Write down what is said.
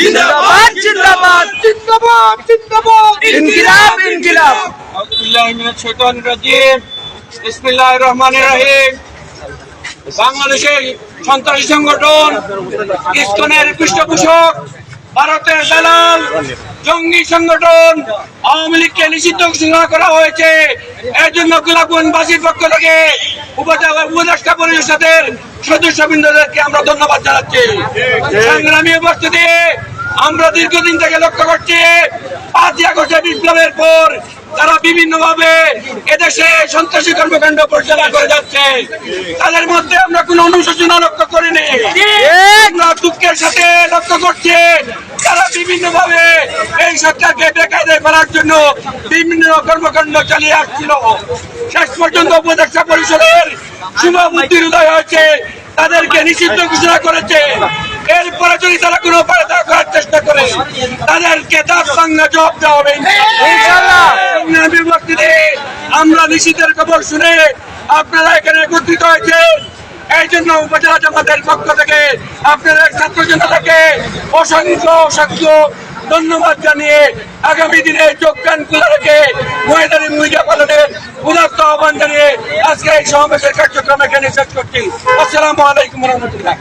জিন্দাবাদ জিন্দাবাদ। জিন্দাবাদ জিন্দাবাদ। ইনকিলাব ইনকিলাব। আউযুবিল্লাহি মিনাশ শাইতানির রাজিম বিসমিল্লাহির রহমানির রহিম। বাংলাদেশের সন্ত্রাসী সংগঠন ইসকনের পৃষ্ঠপোষক ভারতের দালাল জঙ্গি সংগঠন আওয়ামী লীগকে নিষিদ্ধ ঘোষণা করা হয়েছে। এর জন্য গোলাপগঞ্জবাসীর পক্ষ থেকে উপজেলা উপদেষ্টা পরিষদের সদস্যবৃন্দদেরকে আমরা ধন্যবাদ জানাচ্ছি। সংগ্রামী উপস্থিতি আমরা দীর্ঘদিন থেকে লক্ষ্য করছি পাঁচই আগস্টের বিপ্লবের পর তারা বিভিন্ন ভাবে এদেশে সন্ত্রাসী কর্মকাণ্ড পরিচালনা করে যাচ্ছে। তাদের মধ্যে আমরা কোনো অনুশোচনা লক্ষ্য করিনি। আমরা দুঃখের সাথে লক্ষ্য করছি তারা বিভিন্ন ভাবে এই সরকারকে বেকায়দায় করার জন্য বিভিন্ন কর্মকাণ্ড চালিয়ে আসছিল। শেষ পর্যন্ত উপদেষ্টা পরিষদের শুভ উদয় হয়েছে তাদেরকে নিষিদ্ধ ঘোষণা করেছে। এরপরে যদি তারা কোনো তা করার চেষ্টা করে তাদেরকে দাঁত ভাঙ্গা জবাব দেওয়া হবে। আমরা নিষিদ্ধের খবর শুনে আপনারা এখানে একত্রিত হয়েছে। এই জন্য উপজেলা জামাতের পক্ষ থেকে আপনাদের ছাত্র জনতাকে অসংখ্য অসংখ্য ধন্যবাদ জানিয়ে আগামী দিনে যোগদান খুলে আহ্বান জানিয়ে আজকে এই সমাবেশের কার্যক্রম এখানে শেষ করছি। আসসালামু আলাইকুম রহমতুল্লাহ।